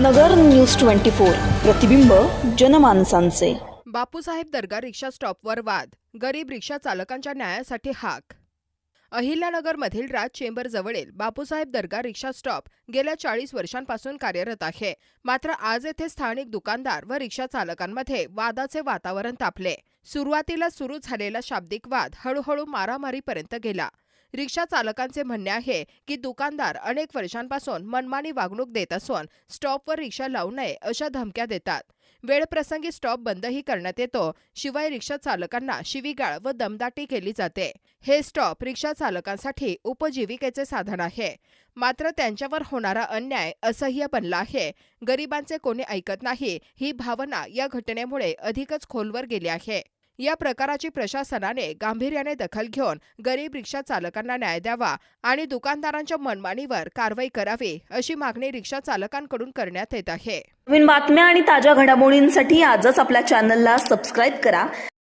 नगर news twenty four. प्रतिबिंब जनमानसांचे. बापूसाहेब दर्गा रिक्षा स्टॉपवर वाद गरीब रिक्षा चालकांच्या न्यायासाठी हाक. अहिल्यानगरमधील राज चेंबर जवळील बापूसाहेब दर्गा रिक्षा स्टॉप गेल्या चाळीस वर्षांपासून कार्यरत आहे. मात्र आज येथे स्थानिक दुकानदार व रिक्षा चालकांमध्ये वादाचे वातावरण तापले. सुरुवातीला सुरू झालेला शाब्दिक वाद हळूहळू मारामारीपर्यंत गेला. रिक्षा चालकांचे म्हणणे आहे की दुकानदार अनेक वर्षांपासून मनमानी वागणूक देत असून स्टॉपवर रिक्षा लावू नये अशा धमक्या देतात. वेळप्रसंगी स्टॉप बंदही करण्यात येतो. शिवाय रिक्षा चालकांना शिवीगाळ व दमदाटी केली जाते. हे स्टॉप रिक्षा चालकांसाठी उपजीविकेचे साधन आहे. मात्र त्यांच्यावर होणारा अन्याय असह्य बनला आहे. गरिबांचे कोणी ऐकत नाही ही भावना या घटनेमुळे अधिकच खोलवर गेली आहे. या प्रकाराची प्रशासनाने गांभीर्याने दखल घेऊन गरीब रिक्षा चालकांना न्याय द्यावा आणि दुकानदारांच्या मनमानीवर कारवाई करावी अशी मागणी रिक्षा चालकांकडून करण्यात येत आहे. नवीन बातम्या आणि ताज्या घडामोडींसाठी आजच आपल्या चॅनलला सबस्क्राईब करा.